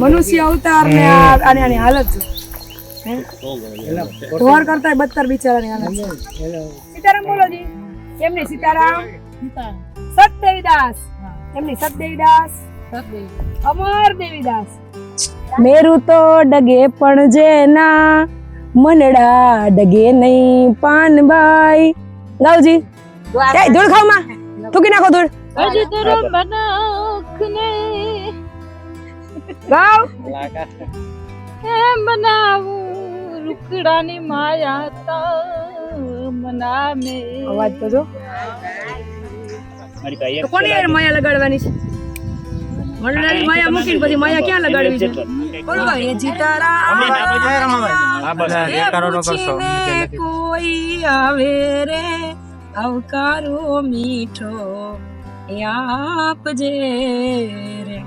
મનુષ્ય અવતાર ને આની આની હાલત છે હે? ઢોર કરતા બદતર બિચારાની હાલત છે. સીતારામ બોલો જી. એમની સીતારામ? સતદેવીદાસ એમની સતદેવીદાસ અમર દેવીદાસ. મેરું તો ડગે પણ જેના મનડા ડગે નહીં પાનબાઈ ગાવજી ધૂળ ખાવમાં થૂકી નાખો ધૂળ. હજી તો રમનાખને ગાવ? એમ બનાવું રૂકડાની માયા તા મનામે. અવાજ તો જો તો કોની યાર માયા લગાડવાની છે? મંડળાની માયા મૂકીને પછી માયા ક્યાં લગાડવી છે? બોલો ભાઈ જીતારામ એ કરશો. કોઈ આવે રે આવકારો મીઠો એ આપજે રે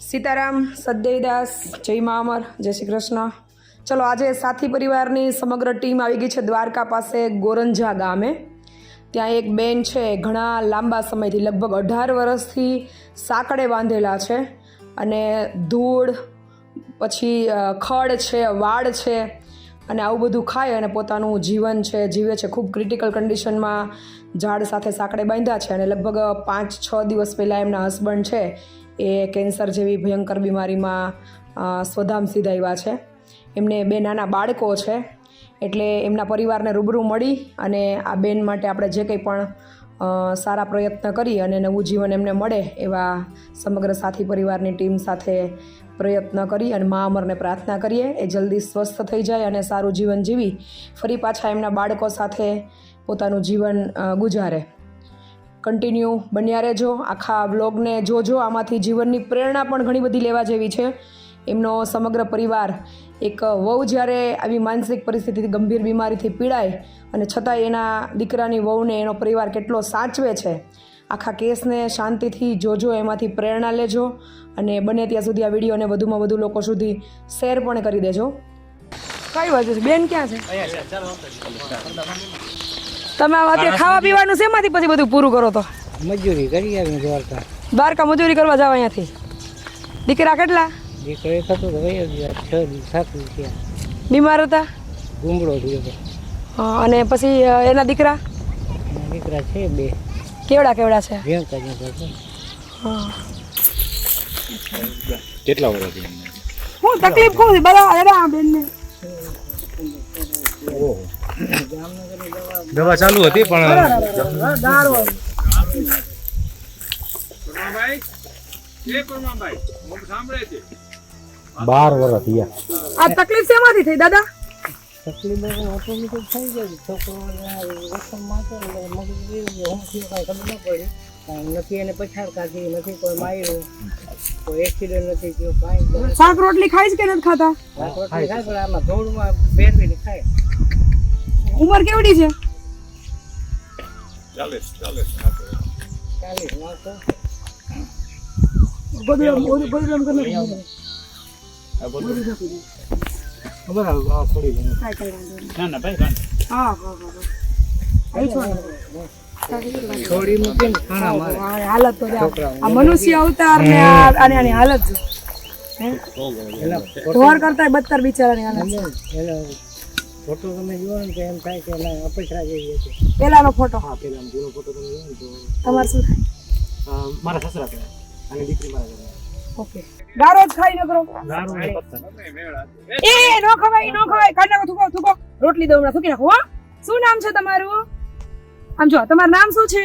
સીતારામ સદેવીદાસ જય મા અમર જય શ્રી કૃષ્ણ. ચલો આજે સાથી પરિવારની સમગ્ર ટીમ આવી ગઈ છે દ્વારકા પાસે ગોરંજા ગામે. ત્યાં એક બેન છે ઘણા લાંબા સમયથી, લગભગ અઢાર વર્ષથી સાંકળે બાંધેલા છે અને ધૂળ, પછી ખડ છે વાડ છે અને આવું બધું ખાય અને પોતાનું જીવન છે, જીવે છે. ખૂબ ક્રિટિકલ કન્ડિશનમાં ઝાડ સાથે સાંકળે બાંધ્યા છે અને લગભગ પાંચ, છ દિવસ પહેલાં એમના હસબન્ડ છે, એ કેન્સર જેવી ભયંકર બીમારીમાં સ્વધામ સ્વધામ સીધાવ્યા છે. એમને બે નાના બાળકો છે એટલે એમના પરિવારને રૂબરૂ મળી અને આ બેન માટે આપણે જે કંઈ પણ સારા પ્રયત્ન કરી અને નવું જીવન એમને મળે એવા સમગ્ર સાથી પરિવારની ટીમ સાથે પ્રયત્ન કરી અને મા અમરને પ્રાર્થના કરીએ. એ જલ્દી સ્વસ્થ થઈ જાય અને સારું જીવન જીવી. ફરી પાછા એમના બાળકો સાથે પોતાનું જીવન ગુજારે. કન્ટિન્યુ બન્યા રહેજો. આખા વ્લોગને જોજો. આમાંથી જીવનની પ્રેરણા પણ ઘણી બધી લેવા જેવી છે. એમનો સમગ્ર પરિવાર એક વહુ જ્યારે આવી માનસિક પરિસ્થિતિથી ગંભીર બીમારીથી પીડાય અને છતાંય એના દીકરાની વહુને એનો પરિવાર કેટલો સાચવે છે આખા કેસને શાંતિથી જોજો એમાંથી પ્રેરણા લેજો અને બને ત્યાં સુધી આ વિડીયોને વધુમાં વધુ લોકો સુધી શેર પણ કરી દેજો. કઈ બાજુ છે? બેન ક્યાં છે? તમે આ અત્યારે ખાવા પીવાનું શેમાંથી પછી બધું પૂરું કરો તો? મજૂરી કરી આવી દ્વારકા. દ્વારકા મજૂરી કરવા જાવ અહીંયાથી. દીકરા કેટલા? દીકરો એક હતો તો વયો ગયો છ દિવસ સાત દિવસ થયા. બીમાર હતા? ગુમડો થયો હતો. હા, અને પછી એના દીકરા? એના દીકરા છે બે. કેવડા કેવડા છે? ભેંકા જેવા છે. હા. કેટલા વર્ષથી હું તકલીફ શું છે બરાબર અરે આ બેનને. દવા ચાલુ હતી પણ દારો બાર વર્ષ થયા. આ તકલીફ શેમાંથી થઈ, દાદા? શાક રોટલી ખાય કે નથી ખાતા? ઉંમર કેવડી છે? ચાલીસ માણસો ગોદડમ ગોદડમ કરી ખબર આવે આ હા હા હા અહીં છો ને. છોડી મૂકીને ખાણા મારે. હાલત તો આ મનુષ્ય અવતાર ને આ આની આની હાલત? ઢોર કરતા બદતર બિચારાની હાલત ફોટો તમે જુઓ ને તો એમ થાય કે એના અપેક્ષા જેવી હતી પેલાનો ફોટો. હા પેલા જૂનો ફોટો તમે જુઓ ને તો તમારે શું થાય? મારા સસરા પહેલા અને દીકરી મારા ઓકે. ગારો જ ખાઈ ન કરો દારૂ ને પત્તા. એ નો ખવાય નો ખવાય. કાઢ નાખો થૂકો થૂકો. રોટલી દઉં થૂકી નાખો હો. શું નામ છે તમારું? આમ જો તમારું નામ શું છે?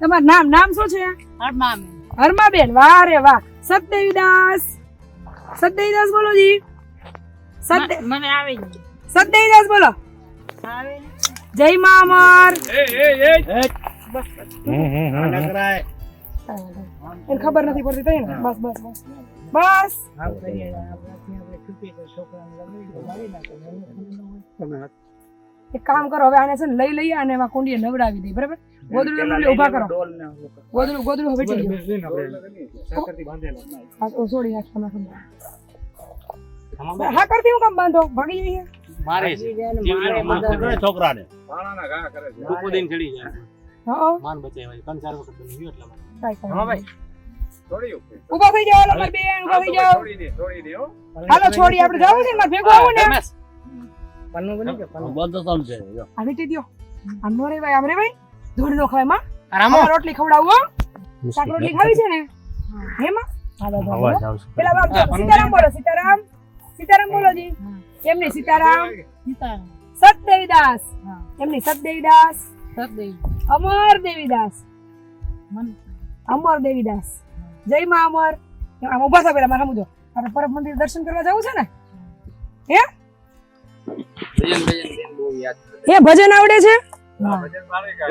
તમારું નામ નામ શું છે? હરમામે હરમાબેન. વાહ રે વાહ. સતદેવીદાસ સતદેવીદાસ બોલો જી. સત્ય મને આવે સતદેવીદાસ બોલો. આવે જય મા અમર. એને ખબર નથી પડતી તઈ ને? બસ બસ બસ. બસ. નાખે. એક કામ કરો હવે આને છે ને લઈ લઈએ અને એમાં કુંડીએ નવડાવી દઈએ બરાબર? ગોદડું તમને ઊભા કરો. ગોદડું ગોદડું હવે ચડી હા તો છોડી નાખ તમે ખબર હા કરતી હું કામ બાંધો? ભાગી જઈએ. મારે મારે છોકરાને. છે. દિન ચડી જાય. હા માન બચાવ્યા ત્રણ ચાર વખત એટલા માટે કાંઈ કાંઈ હા ભાઈ. ઊભા થઈ જાવ મારી બેન ઊભા થઈ જાઓ. હાલો છોડી આપણે જાવું છે ને મારે ભેગું આવું ને પન્નું બની કે પન્નું બંધ તો છે આ વીટી દ્યો. આમ નો રેવાય આમ રેવાય. ધૂળ નો ખવાયમાં. આરામ? રોટલી ખવડાવું હો. શાક રોટલી ખાવી છે ને? હેમાં હાલો તો હાલો. અવાજ આવશે. પેલા બાપ સીતારામ બોલો સીતારામ. સીતારામ બોલો જી. એમની સીતારામ. સીતારામ. સતદેવીદાસ. એમની સતદેવીદાસ. સદૈવ અમર દેવીદાસ અમર દેવીદાસ જય મા અમર. આમ ઊભા થા પેલા મારા સમજો આપણે પરમ મંદિર દર્શન કરવા જવું છે ને? હે? હે ભજન આવડે છે?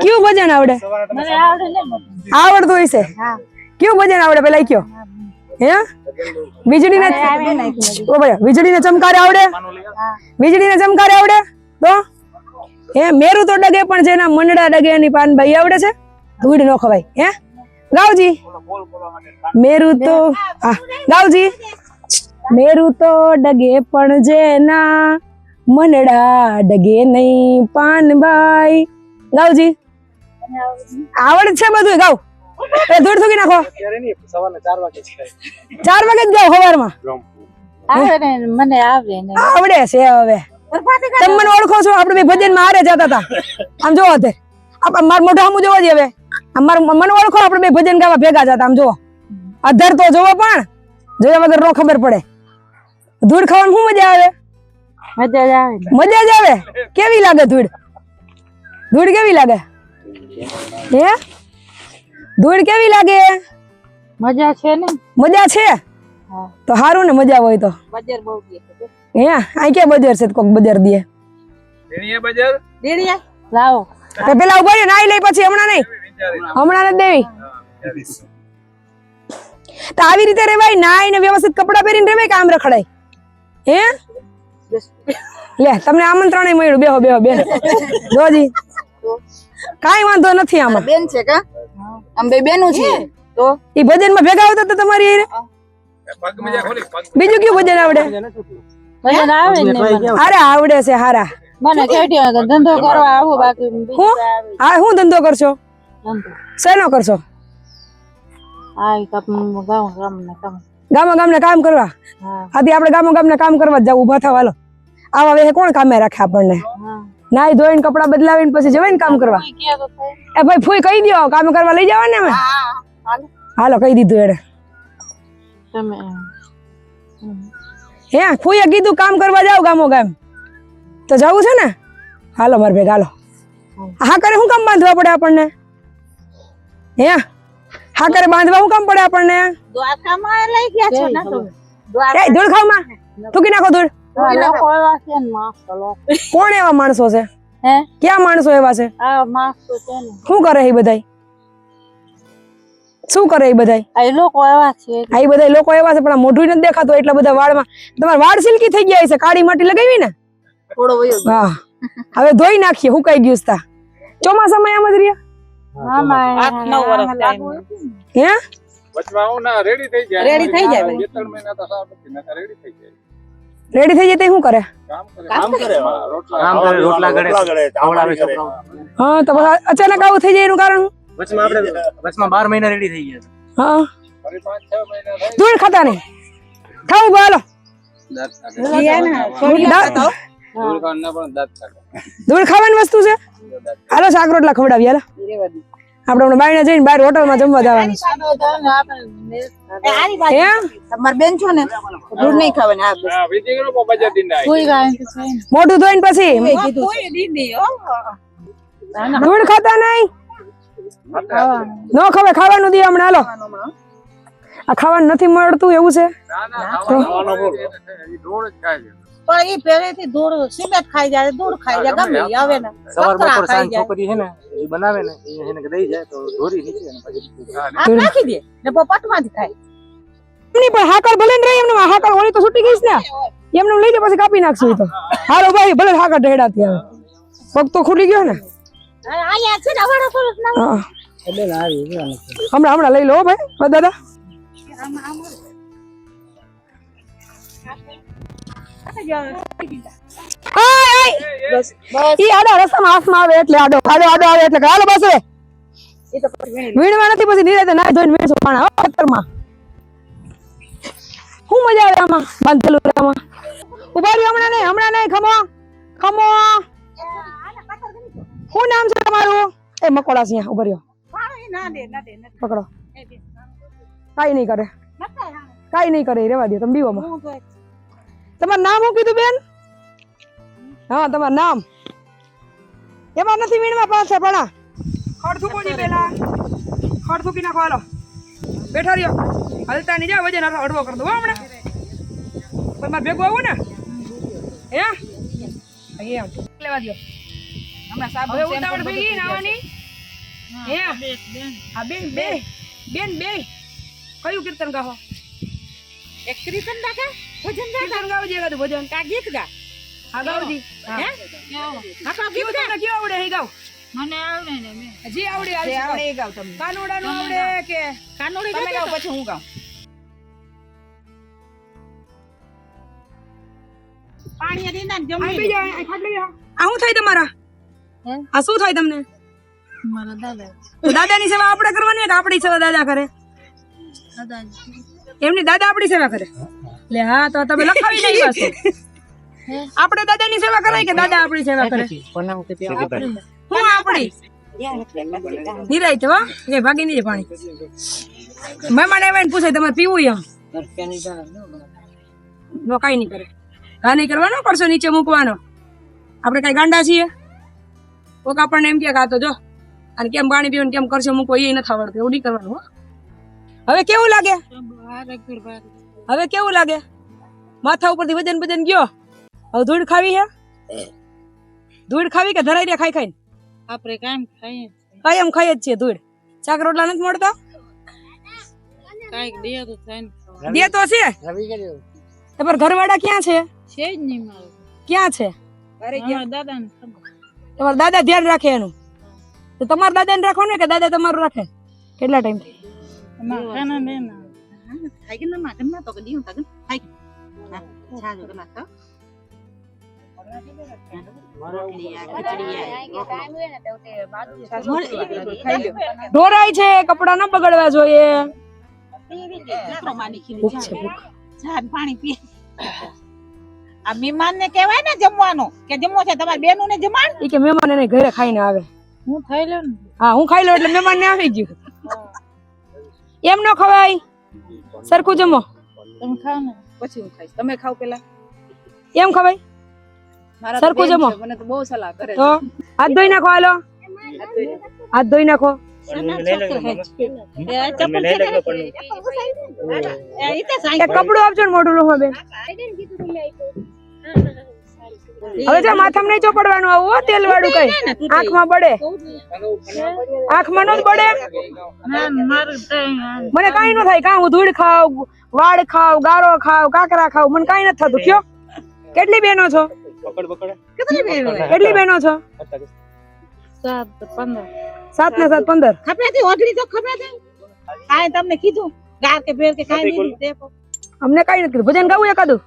કયું ભજન આવડે? ને આવડતું હશે કયું ભજન આવડે પેલા કયો હે વીજળીને ઓ ભાઈ વીજળીને ચમકારે આવડે? વીજળીને ચમકારે આવડે? તો? હે મેરું તો ડગે પણ જેના મંડળા ડગે એની પાનભાઈ આવડે છે? ધૂળ નો ખવાય. હે? ગાવજી મેરું તો ગાવજી મેરું તો ડગે પણ જેના મનડા ડગે નહીં પાનભાઈ ગાવજી આવડે છે બધું ગાવ. એ દૂર થૂકી નાખો. ચાર વાગે જ ગાવ સવારમાં મને આવડે આવડે છે હવે. તમે મને ઓળખો છો આપણે ભજનમાં હારે જતા હતા. આમ જોવો તે મારા માર મોઢા સામું જોવા જ હવે. આમ મારું મને ઓળખો આપણે બે ભજન ગાવા ભેગા જતા આમ જોવો અધર તો જોવો પણ જોયા વગર નો ખબર પડે. ધૂળ ખાવાનું શું મજા આવે? મજા જ આવે મજા જ આવે? કેવી લાગે ધૂળ? ધૂળ કેવી લાગે? હે? ધૂળ કેવી લાગે? મજા છે ને? મજા છે? તો સારું ને મજા હોય તો. બજાર બહુ દે હે? આ ક્યાં બજાર છે કોક બજાર દે. લાવો. તો પેલા ઊભો રહ્યો નાઈ લઈ પછી હમણાં નહીં. હમણાં નથી દેવી. તો આવી રીતે રેવાય નાઈ ને વ્યવસ્થિત કપડાં પહેરીને રેવાય કે આમ રખડાય? હે? લે તમને આમંત્રણ મળ્યું. બેહો બેહો બેન જોજી. કાઈ વાંધો નથી આમાં. બેન છે કા? આમ બે બેનું છે. તો? ઈ ભજનમાં ભેગા આવતા તો તમારી હારે? બીજું કયું ભજન આવડે? ભજન આવે ને અરે આવડે છે હારા. મને કેટી વાગે ધંધો કરવા આવો બાકી હું? હા શું ધંધો કરશો? શેનો કરશો? ગામ ને કામ. ગામા ગામને કામ કરવા? આથી આપણે ગામા ગામને કામ કરવા જ જવું ઊભા થવા હાલો. આવા વેહે કોણ કામે રાખે આપણને? નાઈ ધોઈને કપડા બદલાવીને પછી જવાય કામ કરવા. એ ભાઈ ફૂઈ કહી દ્યો કામ કરવા લઈ જવા ને અમે હાલો. કહી દીધું એને તમે હે ફૂઈએ કીધું કામ કરવા જાવ ગામો ગામ. તો જવું છે ને? હાલો મારે ભેગા હાલો. હા કરે શું કામ બાંધવા પડે આપણને? હે? હા કરે બાંધવા કામ પડે આપણને? દ્વારકામાં લઈ ગયા છો ને તમે એ ધૂળ ખાવમાં? થૂકી નાખો ધૂળ. આ લોકો એવા છે ને માણસો લોકો. કોણ એવા માણસો છે? હે? ક્યાં માણસો એવા છે? આ માણસો છે ને. શું કરે એ બધાય? શું કરે એ બધાય? આ લોકો એવા છે. આ બધાય બધા લોકો એવા છે પણ મોઢું નથી દેખાતું એટલા બધા વાળમાં. તમારા વાળ સિલ્કી થઈ ગયા છે કાળી માટી લગાવી ને? થોડો વયો હા. હવે ધોઈ નાખીએ હુકાઈ ગયું છે તા. ચોમાસામાં એમ જ રહ્યા? આઠ નવ વર્ષ લાગુ હે? રેડી થઈ જાય. રેડી થઈ જાય તે શું કરે? કામ કરે. કામ કરે? રોટલા ખવડાવે છોકરાઓ. હા તો અચાનક આવું થઈ જાય એનું કારણ વચમાં આપણે વચમાં બાર મહિના રેડી થઈ ગયા હા. ધૂળ ખાતા નહીં ખાવું ભાલો ધૂળ ખાવાની વસ્તુ છે? હાલો શાક રોટલા ખવડાવી હાલો. આપણે હમણાં બાયણે જઈને બહાર હોટલમાં જમવા જવાનું છે. હે? તમાર બેન દૂધ નહીં ખાવાની આ બસ. કોઈ ગાય તો છે મોઢું ધોઈને પછી. ધૂળ ખાતા નહીં. નો ખવાય ખાવાનું દે હમણાં હાલો. આ ખાવાનું નથી મળતું એવું છે. પણ ઈ પહેલેથી ધૂળ સિમેન્ટ ખાઈ જાય ધૂળ ખાઈ જાય ગમે આવે ને સવાર બપોર સાંજ છોકરી છે ને એ બનાવે ને એ એને દઈ જાય તો ધોરી નીચે ને પછી આ નાખી દે ને પટમાંથી ખાય. ની પણ હાકર ભલે ને રહી એમને હાકર ઓળી તો છૂટી ગઈ ને. એમને લઈ જાય પછી કાપી નાખશું તો. હાલો ભાઈ ભલે હાકર ઢેડાતી આવે. પગ તો ખુલી ગયો ને. આયા છે ને અમારો થોડુંક ના હા. એટલે આવી હમણાં હમણાં લઈ લો ભાઈ દાદા. દાદા બસ આડા એટલે આડો આવે એટલે હાલો નથી, પછી હમણાં નહીં હમણાં નહીં, ખમો ખમો. શું નામ છે તમારું? એ મકોડા છે ઊભા રહ્યો. પકડો. કાઈ નહીં કરે. કાઈ નહીં કરે, રેવા દો તમે બીવામાં તમારું નામ શું કીધું બેન? હા તમારું નામ? એમાં નથી વીણવા પાસે પણ ખડથું કોજી પેલા. ખડથું કી નાખો હાલો. બેઠા રહ્યો. હલતા નહીં જાવ વજન અડવો કરી દો હો હમણાં. પણ મારે ભેગું આવું ને? હે? અહીંયા. લેવા દો હમણાં સાબુ હવે ઉતાવળ થઈ નાવાની. હે? હા બેન બે. બેન બે. કયું કીર્તન ગાહો? એક કીર્તન દાખા ભજન કીર્તન ગાવજે એકાદું ભજન. કા ગીત ગા? હા ગાવજી હે. હા? કા ગીત તમને કેવું આવડે હે ગાવ? મને આવડે ને મે. જી આવડે આવડે. આવડે એ ગાવ તમને. કાનોડાનું આવડે કે? કાનોડી તમે ગાવ પછી હું ગાવ પાણી રીના આ જમી બેજા આ ખાટલી આ હું શું થાય તમારા? આ શું થાય તમને? મારા દાદા. દાદાની સેવા આપણે કરવાની કે આપણી સેવા દાદા કરે? દાદા. એમની દાદા આપણી સેવા કરે? લે હા તો તમે લખાવી નહીં બસ આપણે દાદાની સેવા કરાય કે દાદા આપણી સેવા કરે? કે હું આપણી? નિરાય તો એ ભાગી નહીં પાણી. મહેમાન આવ્યા ને પૂછે તમારે પીવું એમ નો કઈ નહીં કરે. ઘા નહીં કરવાનો પડશો નીચે મૂકવાનો. આપણે કઈ ગાંડા છીએ? કોક આપણને એમ કે ખાતો જો અને કેમ પાણી પીવું ને કેમ કરશો મૂકો એ નથી આવડતું એવું નહીં કરવાનું હવે કેવું લાગે? હવે કેવું લાગે? માથા ઉપરથી વજન વજન ગયો? હવે ધૂળ ખાવી હે? ધૂળ ખાવી કે ધરાઈ દે ખાઈ ખાઈને? આપણે કાયમ ખાઈએ કાયમ ખાઈ જ છીએ ધૂળ. ચાક રોટલા નથી મળતા? કાંઈક દે તો થાય દે તો છે. રવિ કર્યો. તમારા ઘરવાળા ક્યાં છે? છે જ નહીં મારું. ક્યાં છે? મારા દાદા ને ખબર. તમારા દાદા ધ્યાન રાખે એનું. તો તમારા દાદાને ને કે દાદા તમારું રાખે? કેટલા ટાઈમથી ખાના ને ના ખાઈ કે ના માગન ના તો કે દીઉં તગન ખાઈ હા છાજો કે નાખો ઢોરાય છે કપડા ન બગડવા જોઈએ પાણી પીએ આ મહેમાન ને કેવાય ને જમવાનું કે જમવો છે તમારી બેનું ને જમાડ કે મહેમાન એને ઘરે ખાઈને આવે. હું ખાઈ લઉં હા હું ખાઈ લઉં એટલે મહેમાન ને આવી ગયું. એમ ન ખવાય. સરખું જમો. તમે ખાવ ને પછી હું ખાઈશ. તમે ખાવ પેલા. એમ ખવાય? મારા સરખું જમો. મને તો બહુ સલાહ કરે તો? હાથ ધોઈ નાખો હાલો. હાથ ધોઈ નાખો. કપડું આપજો ને મોઢું લો બેન. હવે જો માથમ નહીં ચોપડવાનું આવું હો તેલ વાળું કઈ. આંખમાં બળે. આંખમાં નો બળે મને કઈ ન થાય કાં હું ધૂળ ખાવ વાળ ખાવ ગારો ખાવ કાકરા ખાવ મને કઈ નથી થતું. કયો? કેટલી બહેનો છો? કેટલી બહેનો છો? સાત પંદર. સાત ને સાત. પંદર ખપેથી ઓઢડી તો ખપેથી કાંઈ તમને કીધું? ગાર કે ભેર કે કાંઈ નહીં અમને કાંઈ નથી કીધું. ભજન ગાવું એકાદું?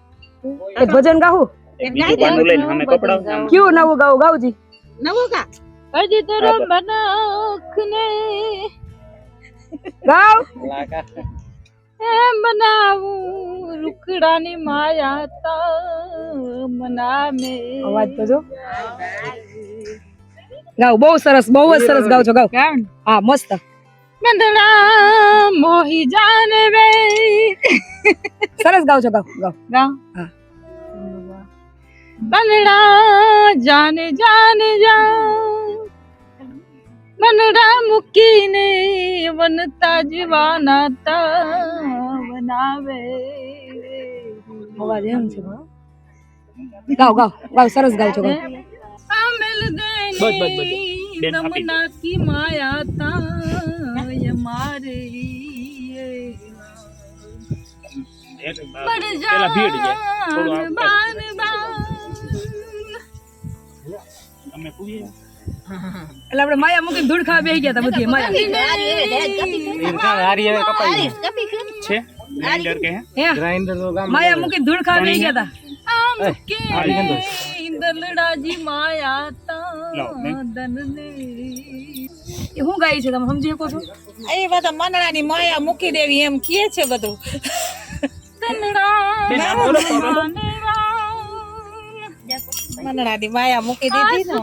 એક ભજન ગાવું? કયું નવું ગાવું? ગાવજી. નવું કા? હજી તો ને ગાવ. રૂખડાની માયા તા મનામે અવાજ તો જો ગાવ બહુ સરસ બહુ જ સરસ ગાવ છો ગાવ. ગાવ હા મસ્ત. બંધણા મોહી જાને વે સરસ ગાવ છો ગાવ ગાવ. ગાવ? હા. બંધણા જાને જાને જા બનડા મૂકીને વનતા જીવાના તા બનાવે અવાજ એમ છે. ગાવ ગાવ ગાવ સરસ ગાવ છો આમેલ દેને નમના કી માયા તા મારે. પડ જા બાન બાન. અમે પૂછીએ એટલે આપણે માયા મૂકીને ધૂળ ખાવા બેસી ગયા હતા બધી માયા કા હારી હવે કપાઈ છે ગ્રાઇન્ડર કે હે ગ્રાઇન્ડર તો ગામ માયા મૂકીને ધૂળ ખાવા બેસી ગયા હતા દલડાજી માયા. એ શું ગાય છે તમે સમજી શકો છો એ બધા મનડાની માયા મૂકી દેવી એમ કહે છે બધું મનડાની માયા મૂકી દીધી ને.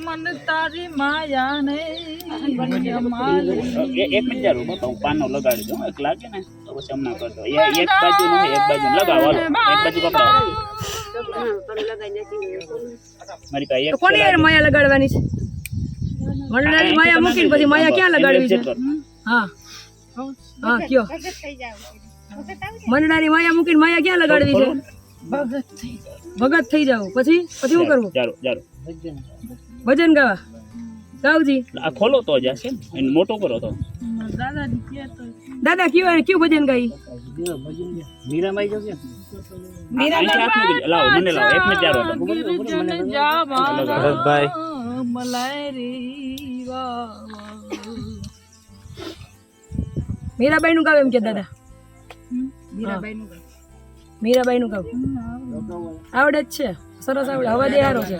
મન તારી માયા ને એક મિનિટ જારું હું પાનો લગાડી દઉં એક લાગે ને તો પછી હમણાં કરતો એક બાજુ નું એક બાજુ લગાવો એક બાજુ પકડાવો. મારી પાસે તો કોની યાર માયા લગાડવાની છે? મંડળાની માયા મૂકીને પછી માયા ક્યાં લગાડવી છે? હા. હા કયો? મંડળાની માયા મૂકીને માયા ક્યાં લગાડવી છે? ભગત થઈ જાવ પછી પછી શું કરવું? જારો જારો ભજન ગાવા. ગાવજી. આ ખોલો તો જશે એને મોટો કરો તો. દાદા કયું કયું ભજન ગાઈ? મીરામાઈ જો કે મીરાબાઈ હાથ મૂકી દે. લાવો મને લાવો. એક મિનિટ જારો તો ભરતભાઈ. મીરાબાઈ નું ગાવ એમ કે દાદા. મીરાબાઈ નું ગાવ. આવડે જ છે. સરસ આવડે. અવાજ એ છે.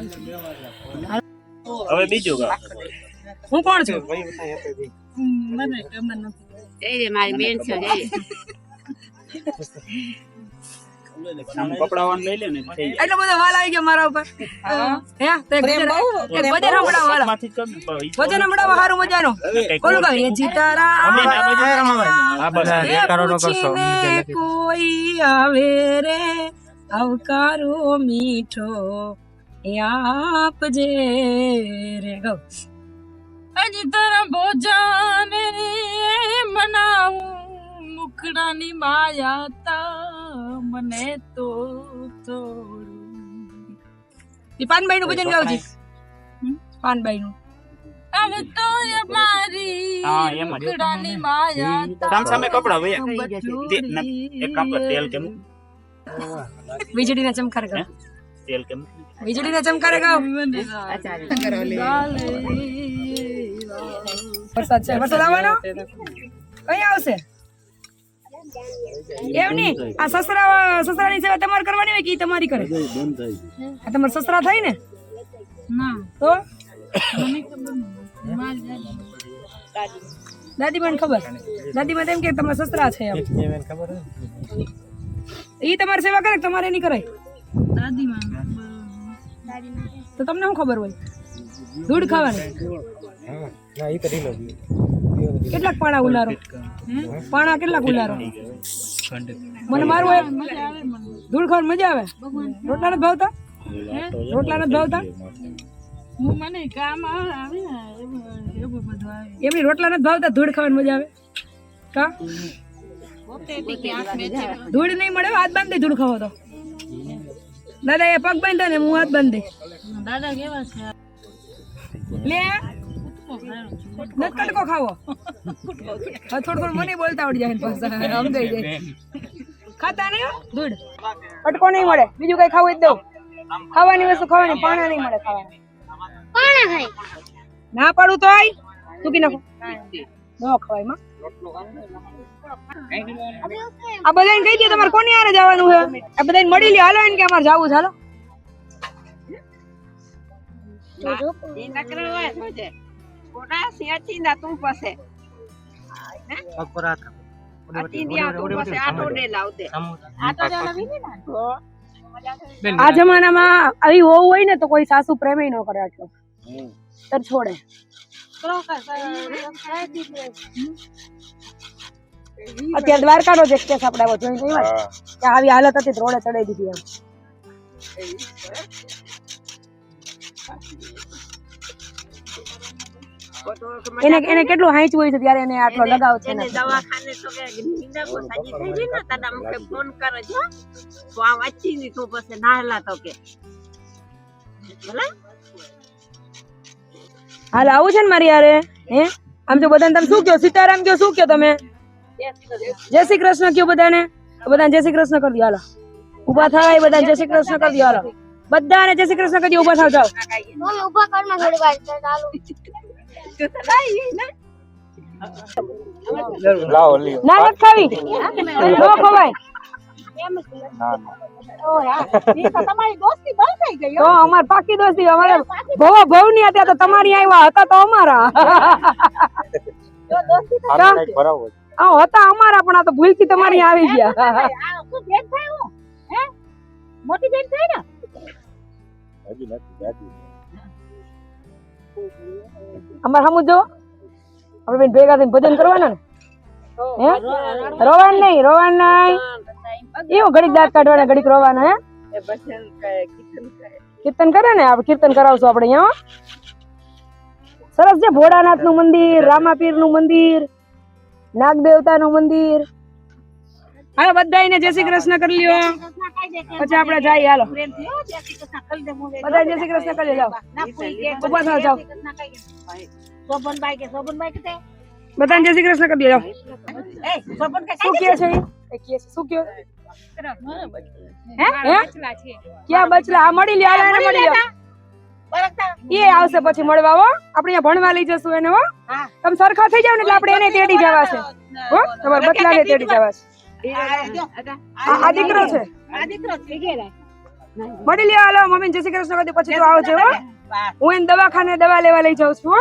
હવે બીજું ગાઓ હું કોણ છું? મારી બેન છે આમ લઈ લે ને થઈ જાય. એટલો બધો વાલ આવી ગયો મારા ઉપર. હે. તો ભજન એક ભજન સંભળાવો હાલો. માંથી જ કર ને, પણ ઈ ભજન સંભળાવો સારું મજાનું. કંઈક કોનું એ જીતારા આ બધા કોઈ આવે રે? આવકારો મીઠો આપ આપજે રે. ગૌ. અજ તારા ભોજન મનાવું મુકડાની માયા તા મને તો તોડું. પાનબાઈ નું ભજન ગાવજી. પાનબાઈ નું હવે તો એ મારી હા, એમ જ. મુકડાની માયા તામ સામે કપડા વયા તે- એક કામ કર તેલ કેમ? વીજળી ના ચમકાર ગાવ. તેલ કેમ? વીજળી ના ચમકારે ગાવ વરસાદ છે. વરસાદ આવવાનો? કઈ આવશે? એમ નહીં? આ સસરા સસરાની સેવા તમારે કરવાની હોય કે તમારી કરે? આ તમારે સસરા થાય ને? તો? દાદી. મને ખબર? દાદી મને એમ કે તમારા સસરા છે એમ. ઈ તમારી સેવા કરે તમારે નહીં કરાય? તો તમને શું ખબર હોય? દૂધ ખાવાની? કેટલાક પાડા ઉલારો? પાણા કેટલા ઉલારો મને મારું ધૂળ ખાવાની મજા આવે? રોટલા નથી ભાવતા? રોટલા નથી ભાવતા? એમની રોટલા નથી ભાવતા? ધૂળ ખાવાની મજા આવે? કા? ધૂળ નહીં મળે હાથ બાંધી ધૂળ ખાવો તો. દાદા એ પગ બાંધે ને હું હાથ બાંધી દાદા કેવા છે? લે. નથી કટકો ખાવો. થોડું થોડું મને બોલતા આવડી જાય પાછા સમજાઈ જાય. ખાતા નહીં દૂધ. કટકો નહીં મળે. બીજું કઈ ખાવું જ દઉં. ખાવાની વસ્તુ ખાવાની પાણા નહીં મળે ખાવાની. પાણા ખાય. ના પાડું તો આય ચૂકી નાખો. ન ખવાયમાં. આ બધાને કહી દે તમારે કોની હારે જવાનું છે? આ બધાને મળી લે હાલો એને કે અમારે જવું છે હાલો. આ જમાનામાં આવી હોવું હોય ને તો કોઈ સાસુ પ્રેમે ન કરે આટલો તર છોડે અત્યારે દ્વારકાનો જ એક કેસ આપણે જોઈ નહીં કે આવી હાલત હતી તો રોડે ચડાઈ દીધી એમ એને એને કેટલું હાંચવું હોય છે ત્યારે એને આટલો લગાવ છે ને? દવાખાને તો કે નિંદકો સાજી થઈ ગઈ ને તને અમને ફોન કરે છે તો આ વાંચી ની તું પછી નાહલા તો કે. ભલે? હાલ આવું છે ને મારી યારે હે? આમ તો બધાને તમે શું કહો? સીતારામ કયો શું કયો તમે? જય શ્રી કૃષ્ણ કયો બધાને. તો બધાને જય શ્રી કૃષ્ણ કરી દો હાલો. ઊભા થાય બધાને જય શ્રી કૃષ્ણ કરી દો હાલો. બધાને જય શ્રી કૃષ્ણ કદી ઊભા થાવ જાઓ. મમ્મી ઊભા કરમાં થોડી વાર તો ચાલુ. લાવો લ્યો ના નથી ખાવી નો ખવાય તમારી આવ્યા હતા તો અમારા હતા અમારા પણ આ તો ભૂલથી તમારી આવી ગયા મોટી બેન થાય ને હજી નથી. અમારે સમજો આપણે બેન ભેગા થઈને ભજન કરવાના ને? રોવાન નહીં રોવાન નહીં. એવું ઘડીક દાંત કાઢવાના, ઘડીક રોવાના, હે? કીર્તન કરે ને? આપણે કીર્તન કરાવશું આપણે અહીંયા સરસ છે ભોળાનાથનું મંદિર રામાપીરનું મંદિર નાગ દેવતા નું મંદિર. હાલો બધાને જય શ્રી કૃષ્ણ કરી લ્યો. પછી આપણે જઈએ હાલો. જય મોઢે. બધા જય શ્રી કૃષ્ણ કરી ના કોઈ ઊભા થાવ જાઓ. શોભનભાઈ કે શોભનભાઈ કે બધાને જય શ્રી કૃષ્ણ કરી જાઓ. એ શોભન કે શું કહે છે? એ કહે છે, શું કહે? ક્યાં બચલા? આ મળી લ્યો હાલો મળી લ્યો. એ આવશે પછી મળવા હો. આપણે અહીંયા ભણવા લઈ જશું એને હો. તમે સરખા થઈ જાવ ને એટલે આપણે એને તેડી જવા છે હો ને બચલાને તેડી જવા છે આ દીકરો છે. આ દીકરો છે. મળી લ્યો હાલો મમ્મી જય શ્રી કૃષ્ણ કરી પછી તું આવજે હો. વાહ. હું એને દવાખાને દવા લેવા લઈ જાઉં છું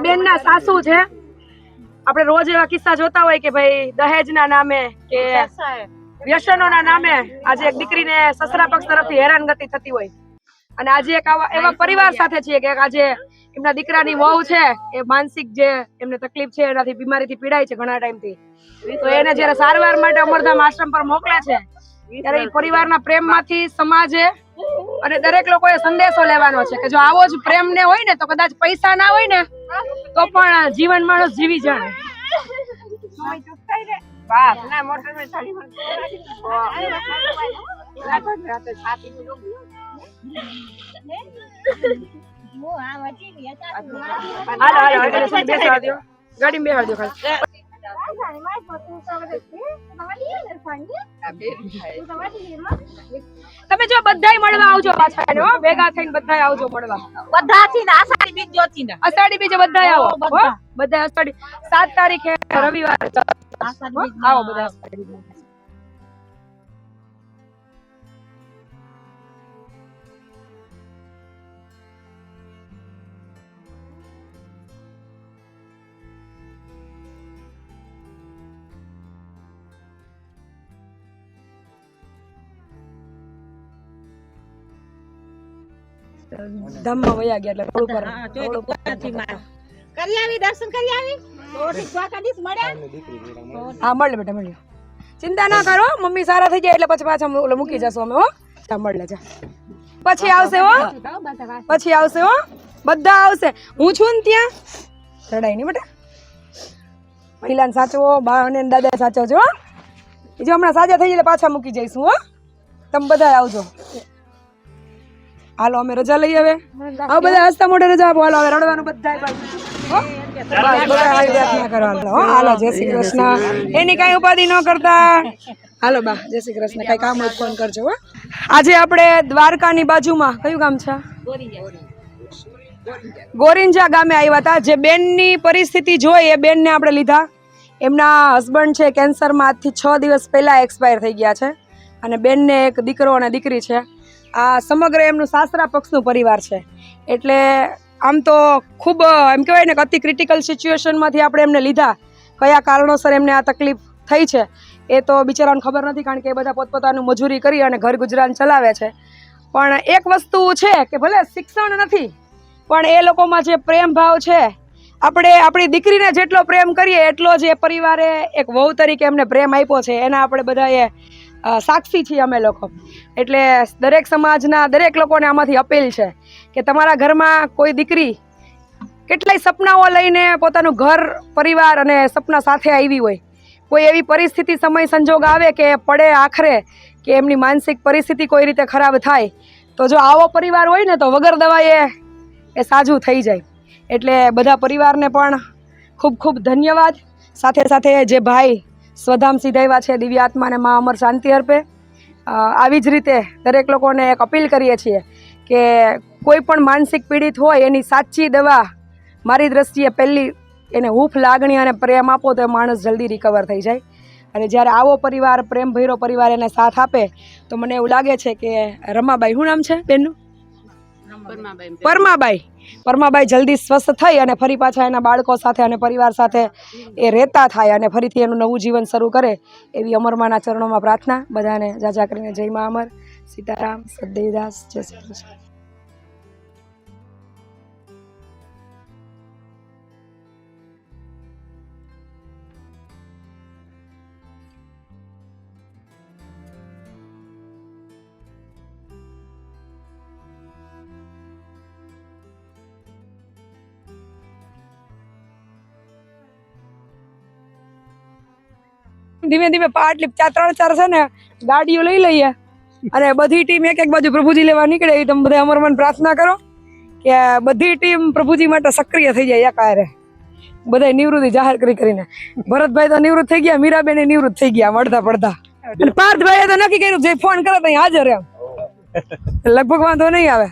બેન ના સાસુ છે. આપણે રોજ એવા કિસ્સા જોતા હોય કે ભાઈ દહેજ ના નામે કે વ્યસનો ના નામે આજે એક દીકરીને સસરા પક્ષ તરફથી હેરાનગતિ થતી હોય. અને આજે એક આવા એવા પરિવાર સાથે છીએ કે આજે એમના દીકરાની વહુ છે એ માનસિક જે એમને તકલીફ છે એનાથી બીમારીથી પીડાય છે ઘણા ટાઈમથી તો એને જ્યારે સારવાર માટે અમરધામ આશ્રમ પર મોકલે છે ત્યારે એ પરિવારના પ્રેમમાંથી સમાજે અને દરેક લોકોએ સંદેશો લેવાનો છે કે જો આવો જ પ્રેમ ને હોય ને તો કદાચ પૈસા ના હોય ને તો પણ જીવન માણસ જીવી જાણે. બાપ ના મોટર મેં તમે જો બધાય મળવા આવજો પાછા હો. ભેગા થઈને બધાય આવજો મળવા. બધાથી ને આષાઢી બીજ જોતી ને. અષાઢી બીજે બધાય આવો હો. બધા. બધા અષાઢી. સાત તારીખે રવિવાર. આવો બધા ધામમાં વયા ગયા એટલે થોડું પર. કરી આવી દર્શન કરી આવી? હા મળે બેટા મળ્યો. ચિંતા ના કરો મમ્મી સારા થઈ જાય એટલે પછી પાછા ઓલો મૂકી જશો અમે હો. ચા મળે જા. પછી આવશે હો. પછી આવશે હો. બધા આવશે. હું છું ને ત્યાં? રડાય નહીં બેટા. મહિલાને સાચવો બા અને દાદા સાચવજો જો હમણાં સાજા થઈ જાય એટલે પાછા મૂકી જઈશું હો. તમે બધા આવજો. હાલો, અમે રજા લઈએ હવે. હવે બધા હસતા મોઢે રજા આપો. હાલો, હવે રડવાનું બધા કૃષ્ણ. એની કાંઈ ઉપાધિ ન કરતા. હાલો, બા, જય શ્રી કૃષ્ણ. કાંઈ કામ ફોન કરજો આજે આપણે દ્વારકાની બાજુમાં કયું ગામ છે? ગોરિંજા ગામે આવ્યા હતા. જે બેનની પરિસ્થિતિ જોઈ, એ બેનને આપણે લીધા. એમના હસબન્ડ છે કેન્સરમાં આજથી છ દિવસ પહેલા એક્સપાયર થઈ ગયા છે. અને બેનને એક દીકરો અને દીકરી છે. આ સમગ્ર એમનું સાસરા પક્ષનું પરિવાર છે. એટલે આમ તો ખૂબ, એમ કહેવાય ને કે અતિ ક્રિટિકલ સિચ્યુએશનમાંથી આપણે એમને લીધા. કયા કારણોસર એમને આ તકલીફ થઈ છે, એ તો બિચારાને ખબર નથી કારણ કે એ બધા પોતપોતાનું મજૂરી કરી અને ઘર ગુજરાન ચલાવે છે. પણ એક વસ્તુ છે કે ભલે શિક્ષણ નથી, પણ એ લોકોમાં જે પ્રેમ ભાવ છે, આપણે આપણી દીકરીને જેટલો પ્રેમ કરીએ એટલો જ એ પરિવારે એક વહુ તરીકે એમને પ્રેમ આપ્યો છે. એના આપણે બધાએ સાક્ષી છીએ અમે લોકો. એટલે દરેક સમાજના દરેક લોકોને આમાંથી અપીલ છે કે તમારા ઘરમાં કોઈ દીકરી કેટલાય સપનાઓ લઈને પોતાનું ઘર, પરિવાર અને સપના સાથે આવી હોય. કોઈ એવી પરિસ્થિતિ, સમય સંજોગ આવે કે પડે આખરે કે એમની માનસિક પરિસ્થિતિ કોઈ રીતે ખરાબ થાય, તો જો આવો પરિવાર હોય ને તો વગર દવાએ એ સાજું થઈ જાય. એટલે બધા પરિવારને પણ ખૂબ ખૂબ ધન્યવાદ. સાથે સાથે જે ભાઈ સ્વધામ સીધાવ્યા છે દિવ્ય આત્માને મા અમર શાંતિ અર્પે. આવી જ રીતે દરેક લોકોને એક અપીલ કરીએ છીએ કે કોઈ પણ માનસિક પીડિત હોય એની સાચી દવા મારી દ્રષ્ટિએ પહેલી એને હૂફ લાગણી અને પ્રેમ આપો તો એ માણસ જલ્દી રિકવર થઈ જાય. અને જ્યારે આવો પરિવાર પ્રેમ ભૈરો પરિવાર એને સાથ આપે તો મને એવું લાગે છે કે રમાબાઈ, શું નામ છે બેનનું? પરમાબાઈ. પરમાબાઈ જલ્દી સ્વસ્થ થઈ અને ફરી પાછા એના બાળકો સાથે અને પરિવાર સાથે એ રહેતા થાય અને ફરીથી એનું નવું જીવન શરૂ કરે એવી અમરમાના ચરણોમાં પ્રાર્થના. બધાને જાજા કરીને જય મા અમર. સીતારામ સદેવદાસ જય શ્રી કૃષ્ણ. ધીમે ધીમે પાટલી ચાર ત્રણ ચાર છે ને ગાડીઓ લઈ લઈએ. અને બધી ટીમ એક એક બાજુ પ્રભુજી લેવા નીકળે. એવી તમે બધા અમરમન પ્રાર્થના કરો કે બધી ટીમ પ્રભુજી માટે સક્રિય થઈ જાય એકારે બધા નિવૃત્તિ જાહેર કરી કરીને. ભરતભાઈ તો નિવૃત્ત થઈ ગયા મીરાબેન નિવૃત્ત થઈ ગયા મળતા પડતા અને પાર્થભાઈએ તો નક્કી કર્યું જે ફોન કરે તો હાજર એમ. લગભગ વાંધો નહીં આવે.